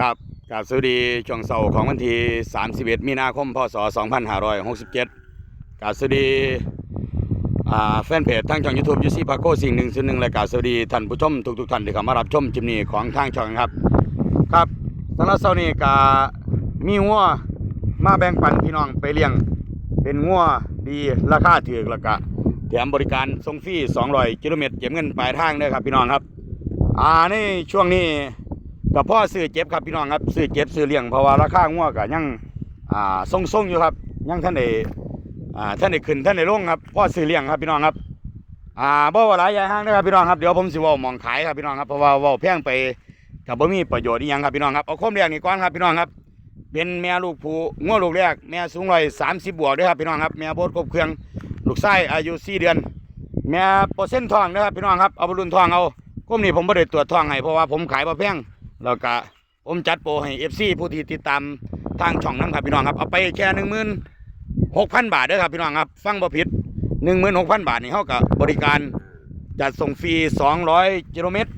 ครับกาบสวัสดีช่วงเสาร์ของวันที่ 31 มีนาคม พศ 2567กราบสวัสดีแฟนเพจทางช่อง YouTube ยูซี่พาโก้สิ่งหนึ่งส่วนหนึ่งและกาบสวัสดีท่านผู้ชมทุกๆท่านที่เข้ามารับชมจิมนี้ของทางช่องครับ ครับสำหรับเสาร์นี้ก็มีงัวมาแบ่งปันพี่น้องไปเลี้ยง เป็นงัวดีราคาถูกแล้วก็แถมบริการส่งฟรี200กิโลเมตรเก็บเงินปลายทางด้อครับพี่น้องครับ อ่าในช่วงนี้ กับพ่อซื้อเจ็บครับพี่น้องครับซื้อเจ็บซื้อเลี้ยงเพราะว่าราคางัวก็ยังอ่าทรงๆอยู่ครับยังท่านได้อ่าท่านได้ขึ้นท่านได้ลงครับพ่อซื้อเลี้ยงครับพี่น้องครับอ่าบ่ว่าหลายใหญ่ห้างนะครับพี่น้องครับเดี๋ยวผมสิว้ามองขายครับพี่น้องครับเพราะว่าเว้าแพงไปกับบ่มีประโยชน์อีหยังครับพี่น้องครับเอาคมเรียกนี่ก่อนครับพี่น้องครับ เป็นแม่ลูกผู้งัวลูกแรกแม่สูงร้อยสามสิบบวกด้วยครับพี่น้องครับแม่โบดครบเครื่องลูกไส้อายุสี่เดือน แม่เปอร์เซ็นต์ทองนะครับพี่น้องครับเอาบรุนทองเอาก้มนี่ผมไม่ได้ตรวจทองให้เพราะว่าผมขายมาแพง แล้วก็ผมจัดโปรให้เอฟซีผู้ที่ติดตามทางช่องนั้นครับพี่น้องครับเอาไปแค่หนึ่งหมื่นหกพันบาทเด้อครับพี่น้องครับ ฟังบ่ผิดหนึ่งหมื่นหกพันบาทนี่เขากับบริการจัดส่งฟรีสองร้อยกิโลเมตร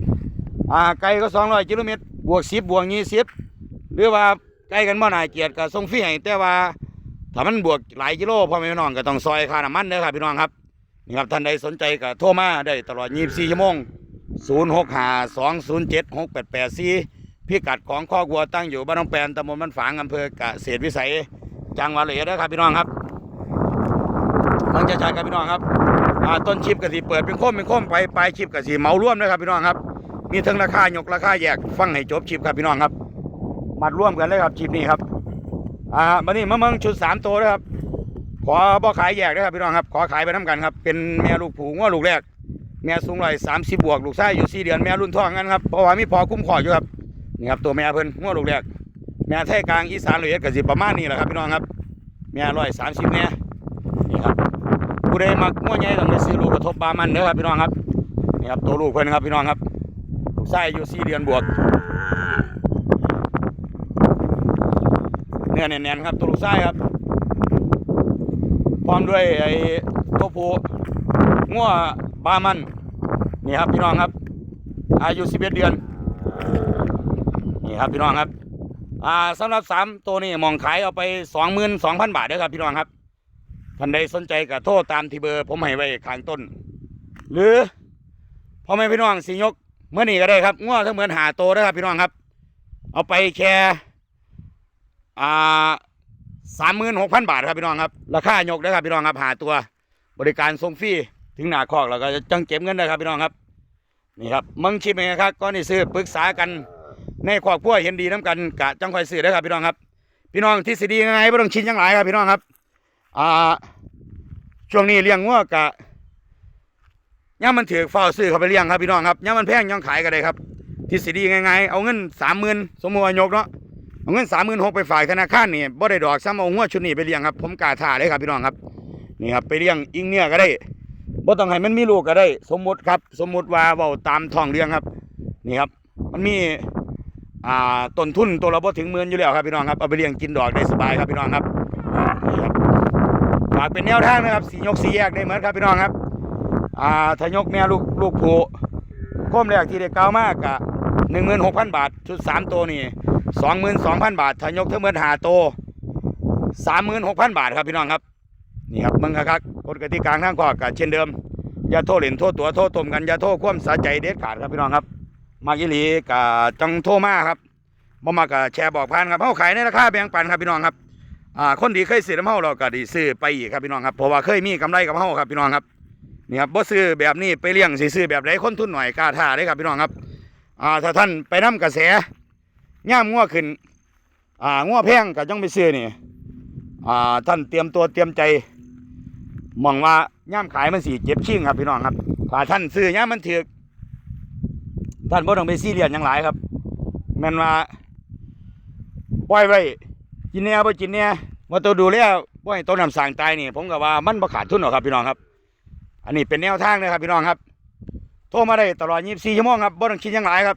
อ่าไกลก็สองร้อยกิโลเมตรบวกสิบบวกยี่สิบหรือว่าใกล้กันบ่นายเกียรติก็ส่งฟรีให้แต่ว่าถ้ามันบวกหลายกิโลพ่อแม่พี่น้องก็ต้องซอยค่าน้ำมันเด้อครับพี่น้องครับนี่ครับท่านใดสนใจก็โทรมาได้ตลอด24ชั่วโมง 0 6 5 2 0 7 6 8 8 4พิกัดของข้อกัวตั้งอยู่บ้านน้องแปนตำบลบ้านฝางอำเภอกเกษวิสัย จังหวัดเลยนะครับพี่น้องครับมันจะชัดครับพี่น้องครับต้นชิปกสีเปิดเป็นโค้มเป็นโค้มไปปลายชิปกสีเหมาร่วมนะครับพี่น้องครับ มีทั้งราคายกราคาแยกฟังให้จบชิปครับพี่น้องครับมัดร่วมกันเลยครับชิปนี้ครับอ่าบันนี้มะเมืองชุดสามตัวนะครับขอบ่ขายแยกนะครับพี่น้องครับ ขอขายไปน้ำกันครับ เป็นแม่ลูกผูงว่าลูกแรก แม่สูงร้อยสามสิบบวกลูกไส้อยู่สี่เดือนแม่รุ่นท้องกันครับเพราะว่ามีพอคุ้มครออยู่ครับนี่ครับตัวแม่เพิ่นงัวลูกแรกแม่ไทยกลางอีสานละเอียดกสิประมาณนี้แหละครับพี่น้องครับแม่ร้อยสามสิบแม่นี่ครับผู้ใดมักงัวใหญ่ต้องไปซื้อลูกกระทบบามันเด้อครับพี่น้องครับนี่ครับตัวลูกเพิ่นครับพี่น้องครับลูกไส้อยู่สี่เดือนบวกเนื้อแน่นๆครับตัวลูกไส้ครับพร้อมด้วยไอ้ตัวผู้งัวบามัน นี่ครับพี่น้องครับ อายุ11เดือน นี่ครับพี่น้องครับ อ่าสำหรับสามตัวนี้มองขายเอาไป22,000บาทเด้อครับพี่น้องครับท่านใดสนใจก็โทรตามที่เบอร์ผมให้ไว้ข้างต้น หรือพ่อแม่พี่น้องสิยกเมื่อนี้ก็ได้ครับงัวทั้งเหมือนหาโตเด้ครับพี่น้องครับ เอาไปแค่อ่าสามหมื่นหกพันบาทครับพี่น้องครับราคายกเด้ครับพี่น้องครับหาตัว บริการส่งฟรี ถึงหน้าคอกแล้วก็จังเก็บเงินนะครับพี่น้องครับ นี่ครับมึงชิมเองครับก่อนที่ซื้อปรึกษากันในครอบครัวเห็นดีน้ำกันกะจังคอยซื้อนะครับพี่น้องครับ พี่น้องที่สิดียังไงไม่ต้องชินยังหลายครับพี่น้องครับอ่าช่วงนี้เลี้ยงงัวกะย่ามันถือเฝ้าซื้อเขาไปเลี้ยงครับพี่น้องครับย่ามันแพงยังขายกันได้ครับ ที่สิดียังไงเอาเงินสามหมื่นสมมติว่ายกเนาะเอาเงินสามหมื่นหกไปฝากธนาคารนี่บ่ได้ดอกซ้ำเอางัวชุดนี้ไปเลี้ยงครับ ผมกาท่าเลยครับพี่น้องครับ นี่ครับไปเลี้ยงอิงเนี่ยก็ได้ บ่ต้องให้มันมีลูกก็ได้ สมมุติครับ สมมุติว่าเว้าตามท้องเรื่องครับ นี่ครับ มันมีอ่าต้นทุนตัวละบ่ถึงหมื่นอยู่แล้วครับพี่น้องครับเอาไปเลี้ยงกินดอกได้สบายครับพี่น้องครับนี่ครับฝากเป็นแนวทางนะครับสียกสีแยกได้เหมือนครับพี่น้องครับอ่าถ้ายกแม่ลูกลูกผู้โค้มแรกที่ได้กล่าวมากกะหนึ่งหมื่นหกพันบาท ชุดสามตัวนี่สองหมื่นสองพันบาทถ้ายกทั้งหมดหาตัวสามหมื่นหกพันบาทครับพี่น้องครับ นี่ครับมึงครับกฎกติกาทางข้อก็เช่นเดิมอย่าโทษเหรียญโทษตัวโทษตมกันอย่าโทษความสาใจเด็ดขาดครับพี่น้องครับ มากิลีกับจังโทมาครับบ่มากับแชร์บอกผ่านครับเฮาขายในราคาแบ่งปันครับพี่น้องครับอ่าคนดีเคยซื้อน้ำเฮาเราก็ดีซื้อไปอีกครับพี่น้องครับเพราะว่าเคยมีกำไรกับเฮาครับพี่น้องครับนี่ครับบ่ซื้อแบบนี้ไปเลี้ยงสิซื้อแบบไหนคนทุนหน่อยกล้าท่าเลยครับพี่น้องครับอ่าถ้าท่านไปนํกระแสย่ามงัวขึ้นอ่างัวแพงก็จ้องไปซื้อนี่อ่าท่านเตรียมตัวเตรียมใจ มองว่าย่ามขายมันสีเจ็บชิ่งครับพี่น้องครับถ้าท่านซื้อย่ามมันถือท่านบ่ต้องไปซีเรียสหยังหลายครับแม่นว่าปล่อยไว้กินแน่บ่กินแน่ว่าตัวดูแล้วบ่ให้ต้นน้ำสางตายนี่ ผมก็ว่ามันบ่ขาดทุนหรอกครับพี่น้องครับ อันนี้เป็นแนวทางนะครับพี่น้องครับ โทรมาได้ตลอด 24 ชั่วโมงครับบ่ต้องคิดหยังหลายครับ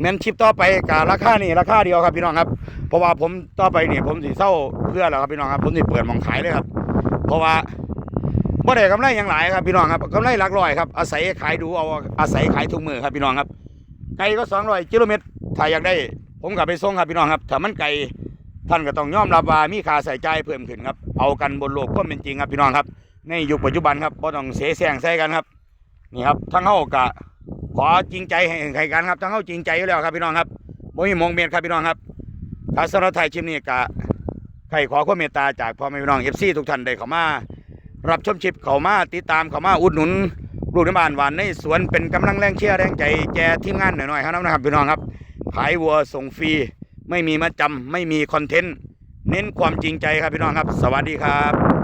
แม่นชิปต่อไปกับราคานี่ราคาเดียวครับพี่น้องครับ เพราะว่าผมต่อไปนี่ผมสิเศร้าเพื่อแล้วครับพี่น้องครับ ผมสิเปิดมองขายเลยครับ เพราะว่า บ่ได้กำไรอย่างหลายครับพี่น้องครับกำไรหลักร้อยครับอาศัยขายดูเอาอาศัยขายทุกมือครับพี่น้องครับไกลก็200กิโลเมตรถ้าอยากได้ ผมก็ไปส่งครับพี่น้องครับถ้ามันไกลท่านก็ต้องยอมรับว่ามีค่าใส่ใจเพิ่มขึ้นครับเอากันบนโลกความเป็นจริงครับพี่น้องครับ ในยุคปัจจุบันครับบ่ต้องเสแสร้งใส่กันครับนี่ครับทั้งเฮากะขอจริงใจให้ให้กันครับทั้งเฮาจริงใจอยู่แล้วครับพี่น้องครับบ่มีมงเมียนครับพี่น้องครับถ้าสำหรับไทยชิมนี้กะใครขอความเมตตาจากพ่อแม่พี่น้อง FC ทุกท่านได้เข้ามา รับชมชิปเขามาติดตามเขามาอุดหนุนลูกในบ้านหวานในสวนเป็นกำลังแรงเชียร์แรงใจแจทีมงานหน่อยๆครับนะครับพี่น้องครับ ขายวัวส่งฟรี ไม่มีมัดจำไม่มีคอนเทนต์ เน้นความจริงใจครับพี่น้องครับ สวัสดีครับ